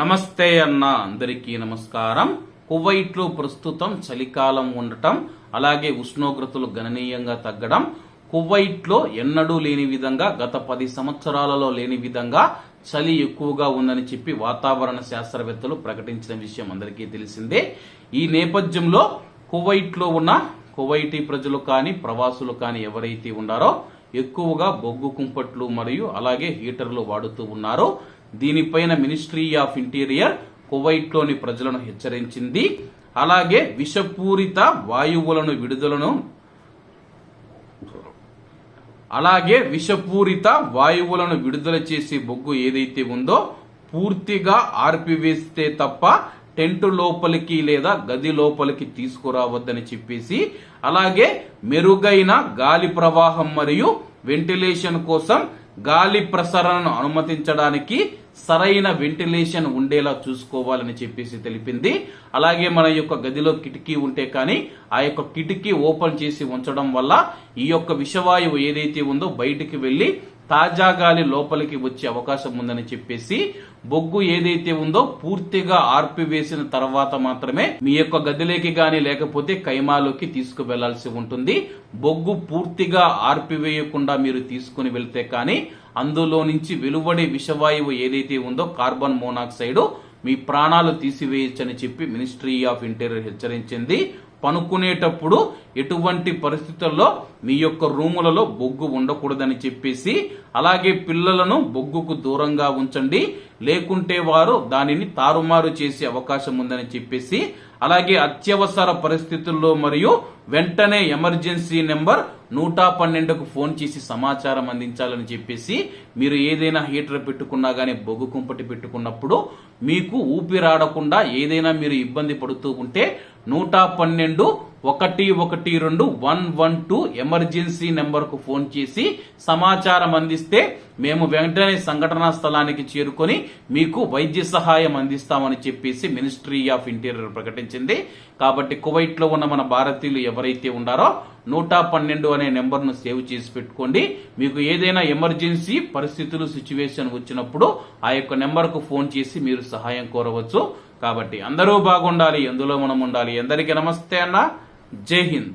నమస్తే అన్న అందరికీ నమస్కారం. కువైట్లో ప్రస్తుతం చలికాలం ఉండటం అలాగే ఉష్ణోగ్రతలు గణనీయంగా తగ్గడం కువైట్లో ఎన్నడూ లేని విధంగా గత పది సంవత్సరాలలో లేని విధంగా చలి ఎక్కువగా ఉందని చెప్పి వాతావరణ శాస్త్రవేత్తలు ప్రకటించిన విషయం అందరికీ తెలిసిందే. ఈ నేపథ్యంలో కువైట్లో ఉన్న కువైటీ ప్రజలు కానీ ప్రవాసులు కానీ ఎవరైతే ఉన్నారో ఎక్కువగా బొగ్గు కుంపట్లు మరియు అలాగే హీటర్లు వాడుతూ ఉన్నారు. దీనిపైన మినిస్ట్రీ ఆఫ్ ఇంటీరియర్ కువైట్లోని ప్రజలను హెచ్చరించింది. అలాగే విషపూరిత వాయువులను విడుదలను అలాగే విషపూరిత వాయువులను విడుదల చేసే బొగ్గు ఏదైతే ఉందో పూర్తిగా ఆర్పివేస్తే తప్ప టెంట్ లోపలికి లేదా గది లోపలికి తీసుకురావద్దని చెప్పేసి అలాగే మెరుగైన గాలి ప్రవాహం మరియు వెంటిలేషన్ కోసం గాలి ప్రసరణను అనుమతించడానికి సరైన వెంటిలేషన్ ఉండేలా చూసుకోవాలని చెప్పేసి తెలిపింది. అలాగే మన యొక్క గదిలో కిటికీ ఉంటే కానీ ఆ యొక్క కిటికీ ఓపెన్ చేసి ఉంచడం వల్ల ఈ యొక్క విషవాయువు ఏదైతే ఉందో బయటికి వెళ్ళి తాజా గాలి లోపలికి వచ్చే అవకాశం ఉందని చెప్పేసి బొగ్గు ఏదైతే ఉందో పూర్తిగా ఆర్పివేసిన తర్వాత మాత్రమే మీ యొక్క గదిలోకి గాని లేకపోతే కైమాలోకి తీసుకువెళ్ళాల్సి ఉంటుంది. బొగ్గు పూర్తిగా ఆర్పివేయకుండా మీరు తీసుకుని వెళ్తే కానీ అందులో నుంచి వెలువడే విషవాయువు ఏదైతే ఉందో కార్బన్ మోనాక్సైడ్ మీ ప్రాణాలు తీసివేయచ్చని చెప్పి మినిస్ట్రీ ఆఫ్ ఇంటీరియర్ హెచ్చరించింది. పనుకునేటప్పుడు ఎటువంటి పరిస్థితుల్లో మీ యొక్క రూములలో బొగ్గు ఉండకూడదని చెప్పేసి అలాగే పిల్లలను బొగ్గుకు దూరంగా ఉంచండి. లేకుంటే వారు దానిని తారుమారు చేసే అవకాశం ఉందని చెప్పేసి అలాగే అత్యవసర పరిస్థితుల్లో మరియు వెంటనే ఎమర్జెన్సీ నెంబర్ నూట పన్నెండుకు ఫోన్ చేసి సమాచారం అందించాలని చెప్పేసి మీరు ఏదైనా హీటర్ పెట్టుకున్నా గానీ బొగ్గు కుంపటి పెట్టుకున్నప్పుడు మీకు ఊపిరాడకుండా ఏదైనా మీరు ఇబ్బంది పడుతూ ఉంటే నూట పన్నెండు ఒకటి ఒకటి రెండు వన్ వన్ టూ ఎమర్జెన్సీ నెంబర్కు ఫోన్ చేసి సమాచారం అందిస్తే మేము వెంటనే సంఘటనా స్థలానికి చేరుకొని మీకు వైద్య సహాయం అందిస్తామని చెప్పేసి మినిస్ట్రీ ఆఫ్ ఇంటీరియర్ ప్రకటించింది. కాబట్టి కువైట్లో ఉన్న మన భారతీయులు ఎవరైతే ఉన్నారో నూట పన్నెండు అనే నెంబర్ను సేవ్ చేసి పెట్టుకోండి. మీకు ఏదైనా ఎమర్జెన్సీ పరిస్థితులు సిచ్యువేషన్ వచ్చినప్పుడు ఆ యొక్క నెంబర్కు ఫోన్ చేసి మీరు సహాయం కోరవచ్చు. కాబట్టి అందరూ బాగుండాలి ఎందులో మనం ఉండాలి. అందరికీ నమస్తే అన్న. जय हिंद